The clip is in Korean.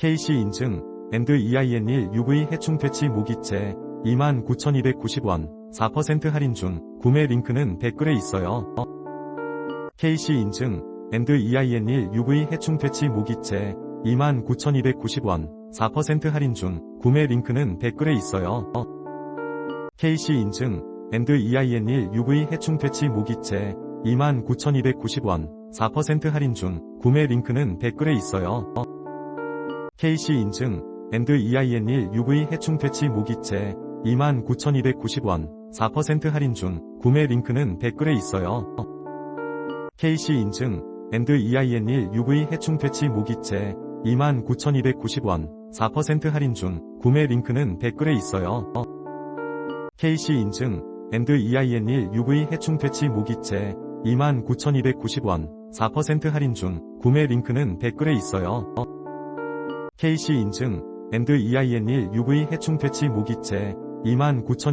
KC 인증 앤드 EIN1 UV 해충 퇴치 모기채 29,290원 4% 할인 중 구매 링크는 댓글에 있어요. KC 인증 앤드 EIN1 UV 해충 퇴치 모기채 29,290원 4% 할인 중 구매 링크는 댓글에 있어요. KC 인증 앤드 EIN1 UV 해충 퇴치 모기채 29,290원 4% 할인 중 구매 링크는 댓글에 있어요. KC 인증 앤드 EIN1 UV 해충 퇴치 모기채 29,290원 4% 할인 중 구매 링크는 댓글에 있어요. KC 인증 앤드 EIN1 UV 해충 퇴치 모기채 29,290원 4% 할인 중 구매 링크는 댓글에 있어요. KC 인증 앤드 EIN1 UV 해충 퇴치 모기채 29,290원 4% 할인 중 구매 링크는 댓글에 있어요. KC 인증 앤드 EIN1 UV 해충 퇴치 모기채 29,200